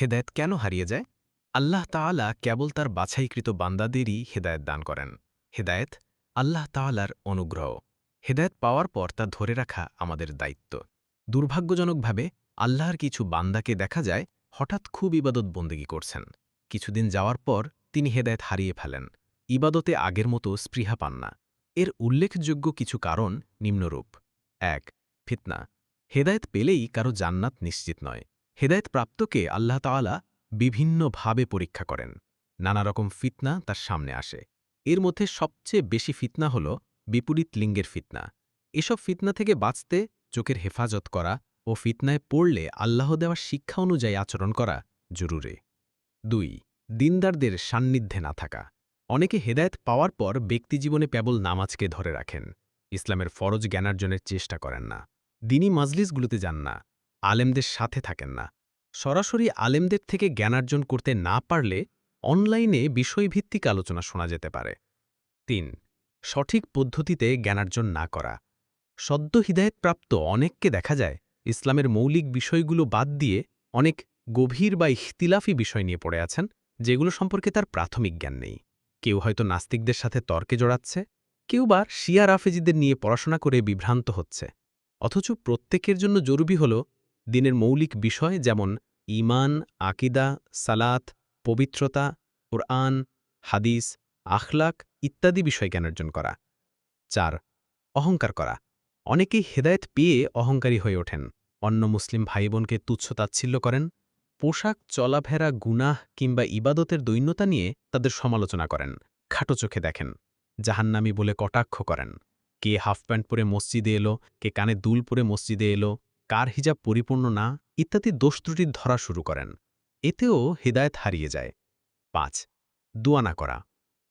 হেদায়েত কেন হারিয়ে যায়? আল্লাহ তাআলা কেবল তার বাছাইকৃত বান্দাদেরই হেদায়েত দান করেন। হেদায়েত আল্লাহ তাআলার অনুগ্রহ। হেদায়েত পাওয়ার পর তা ধরে রাখা আমাদের দায়িত্ব। দুর্ভাগ্যজনকভাবে আল্লাহর কিছু বান্দাকে দেখা যায় হঠাৎ খুব ইবাদত বন্দেগী করছেন। কিছুদিন যাওয়ার পর তিনি হেদায়েত হারিয়ে ফেলেন। ইবাদতে আগের মতো স্পৃহা পান না। এর উল্লেখযোগ্য কিছু কারণ নিম্নরূপ। এক, ফিতনা। হেদায়েত পেলেই কারও জান্নাত নিশ্চিত নয়। হেদায়েত প্রাপ্তকে আল্লাহ তাআলা বিভিন্নভাবে পরীক্ষা করেন। নানা রকম ফিতনা তার সামনে আসে। এর মধ্যে সবচেয়ে বেশি ফিতনা হল বিপরীত লিঙ্গের ফিতনা। এসব ফিতনা থেকে বাঁচতে, চোখের হেফাজত করা ও ফিতনায় পড়লে আল্লাহ দেওয়া শিক্ষা অনুযায়ী আচরণ করা জরুরি। দুই, দিনদারদের সান্নিধ্যে না থাকা। অনেকে হেদায়েত পাওয়ার পর ব্যক্তিজীবনে কেবল নামাজকে ধরে রাখেন। ইসলামের ফরজ জ্ঞানার্জনের চেষ্টা করেন না। দিনী মাজলিসগুলোতে যান না। আলেমদের সাথে থাকেন না। সরাসরি আলেমদের থেকে জ্ঞানার্জন করতে না পারলে অনলাইনে বিষয়ভিত্তিক আলোচনা শোনা যেতে পারে। তিন, সঠিক পদ্ধতিতে জ্ঞানার্জন না করা। সদ্য হিদায়তপ্রাপ্ত অনেককে দেখা যায় ইসলামের মৌলিক বিষয়গুলো বাদ দিয়ে অনেক গভীর বা ইখতিলাফি বিষয় নিয়ে পড়ে আছেন, যেগুলো সম্পর্কে তার প্রাথমিক জ্ঞান নেই। কেউ হয়তো নাস্তিকদের সাথে তর্কে জড়াচ্ছে, কেউ বা শিয়া রাফেজিদের নিয়ে পড়াশোনা করে বিভ্রান্ত হচ্ছে। অথচ প্রত্যেকের জন্য জরুরি হল দিনের মৌলিক বিষয় যেমন ঈমান, আকিদা, সালাত, পবিত্রতা, কোরআন, হাদিস, আখলাক ইত্যাদি বিষয় জ্ঞানার্জন করা। চার, অহংকার করা। অনেকেই হেদায়েত পেয়ে অহংকারী হয়ে ওঠেন। অন্য মুসলিম ভাই ভাইবোনকে তুচ্ছতাচ্ছিল্য করেন। পোশাক, চলাফেরা, গুনাহ কিংবা ইবাদতের দৈন্যতা নিয়ে তাদের সমালোচনা করেন। খাটো চোখে দেখেন। জাহান্নামি বলে কটাক্ষ করেন। কে হাফ প্যান্ট পরে মসজিদে এলো, কে কানে দুল পরে মসজিদে এলো কার হিজাব পরিপূর্ণ না, ইত্যাদি দোষ ত্রুটির ধরা শুরু করেন। এতেও হেদায়েত হারিয়ে যায়। পাঁচ, দুয়া না করা।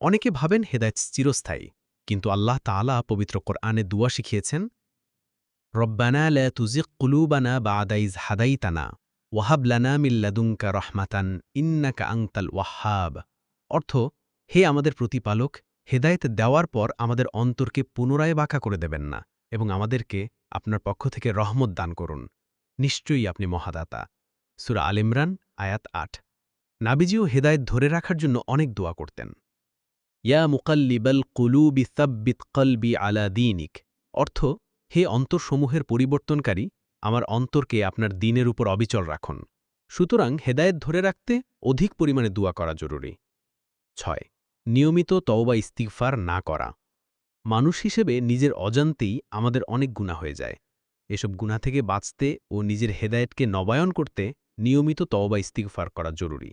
অনেকে ভাবেন হেদায়েত চিরস্থায়ী, কিন্তু আল্লাহ তাআলা পবিত্র কোরআনে দুয়া শিখিয়েছেন, রব্বানা লা তুজিক কুলুবানা বাদাইজ হাদাইতানা, ওয়াহাব লানা মিল্লাদুঙ্কা রহমাতান ইন্নাকা আংতাল ওয়াহাব। অর্থ, হে আমাদের প্রতিপালক, হেদায়েত দেওয়ার পর আমাদের অন্তরকে পুনরায় বাঁকা করে দেবেন না। এবং আমাদেরকে আপনার পক্ষ থেকে রহমত দান করুন। নিশ্চয়ই আপনি মহাদাতা। সুরা আল ইমরান, আয়াত আট। নাবিজিও হেদায়েত ধরে রাখার জন্য অনেক দোয়া করতেন। ইয়া মুকাল্লিবাল কুলুবি সাব্বিত কলবি আলা দিনিক। অর্থ, হে অন্তরসমূহের পরিবর্তনকারী, আমার অন্তরকে আপনার দিনের উপর অবিচল রাখুন। সুতরাং হেদায়েত ধরে রাখতে অধিক পরিমাণে দোয়া করা জরুরি। ছয়, নিয়মিত তওবা ইস্তিগফার না করা। মানুষ হিসেবে নিজের অজান্তেই আমাদের অনেক গুণা হয়ে যায়। এসব গুণা থেকে বাঁচতে ও নিজের হেদায়েতকে নবায়ন করতে নিয়মিত তওবা ইস্তিগফার করা জরুরি।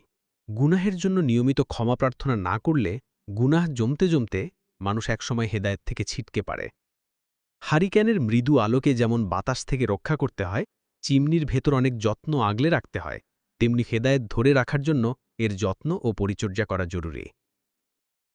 গুনাহের জন্য নিয়মিত ক্ষমা প্রার্থনা না করলে গুনাহ জমতে জমতে মানুষ একসময় হেদায়েত থেকে ছিটকে পারে। হারিকেনের মৃদু আলোকে যেমন বাতাস থেকে রক্ষা করতে হয়, চিমনির ভেতর অনেক যত্ন আগলে রাখতে হয়, তেমনি হেদায়েত ধরে রাখার জন্য এর যত্ন ও পরিচর্যা করা জরুরি।